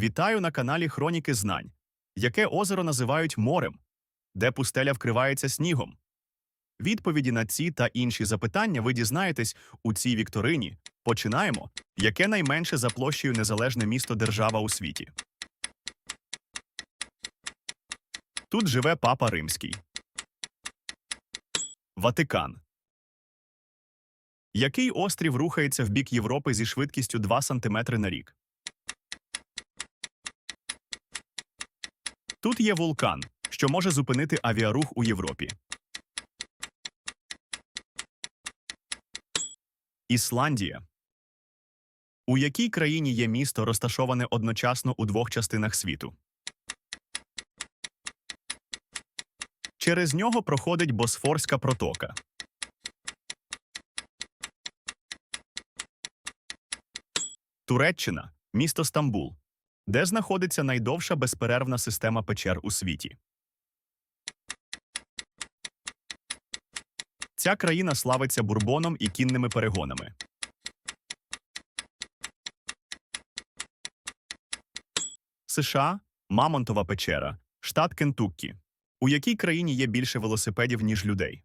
Вітаю на каналі Хроніки Знань. Яке озеро називають морем? Де пустеля вкривається снігом? Відповіді на ці та інші запитання ви дізнаєтесь у цій вікторині. Починаємо. Яке найменше за площею незалежне місто держава у світі? Тут живе Папа Римський. Ватикан. Який острів рухається в бік Європи зі швидкістю 2 см на рік? Тут є вулкан, що може зупинити авіарух у Європі. Ісландія. У якій країні є місто, розташоване одночасно у двох частинах світу? Через нього проходить Босфорська протока. Туреччина місто Стамбул, де знаходиться найдовша безперервна система печер у світі. Ця країна славиться бурбоном і кінними перегонами. США Мамонтова печера, штат Кентуккі. У якій країні є більше велосипедів, ніж людей?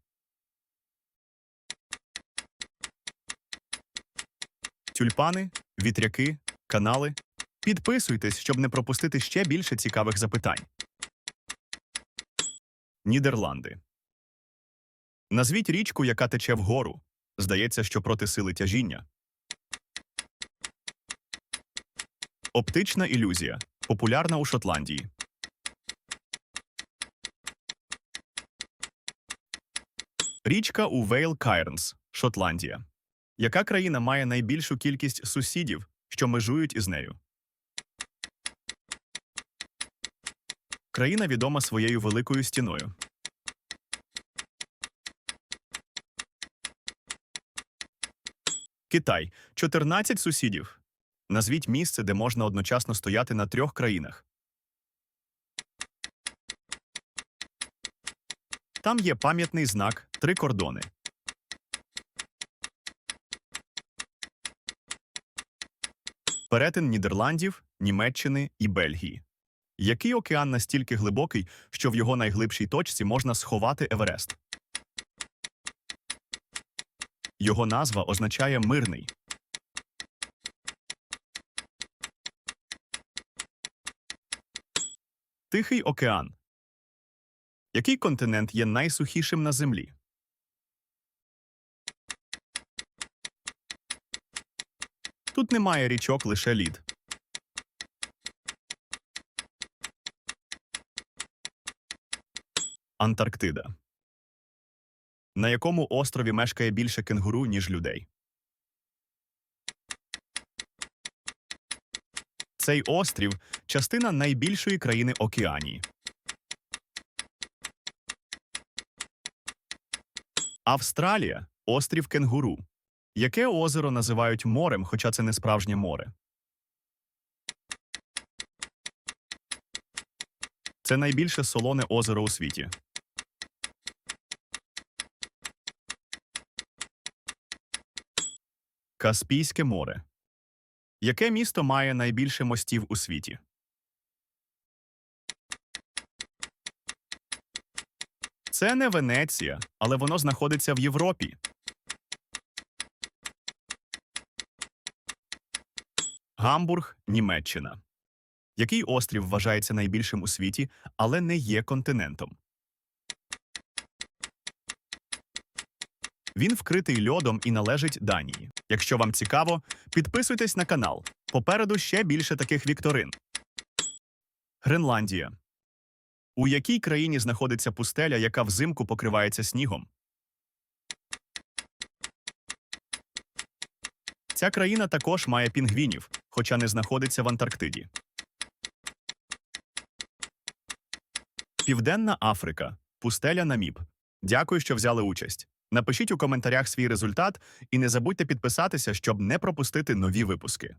Тюльпани, вітряки, канали. Підписуйтесь, щоб не пропустити ще більше цікавих запитань. Нідерланди. Назвіть річку, яка тече вгору. Здається, що проти сили тяжіння. Оптична ілюзія. Популярна у Шотландії. Річка у Вейл Кайрнс, Шотландія. Яка країна має найбільшу кількість сусідів, що межують із нею? Країна відома своєю великою стіною. Китай 14 сусідів. Назвіть місце, де можна одночасно стояти на трьох країнах. Там є пам'ятний знак три кордони. Перетин Нідерландів, Німеччини і Бельгії. Який океан настільки глибокий, що в його найглибшій точці можна сховати Еверест? Його назва означає мирний. Тихий океан. Який континент є найсухішим на землі? Тут немає річок, лише лід. Антарктида. На якому острові мешкає більше кенгуру, ніж людей? Цей острів частина найбільшої країни Океанії. Австралія острів кенгуру. Яке озеро називають морем, хоча це не справжнє море? Це найбільше солоне озеро у світі. Каспійське море. Яке місто має найбільше мостів у світі? Це не Венеція, але воно знаходиться в Європі. Гамбург, Німеччина. Який острів вважається найбільшим у світі, але не є континентом? Він вкритий льодом і належить Данії. Якщо вам цікаво, підписуйтесь на канал. Попереду ще більше таких вікторин. Гренландія. У якій країні знаходиться пустеля, яка взимку покривається снігом? Ця країна також має пінгвінів, хоча не знаходиться в Антарктиді. Південна Африка. Пустеля Наміб. Дякую, що взяли участь. Напишіть у коментарях свій результат і не забудьте підписатися, щоб не пропустити нові випуски.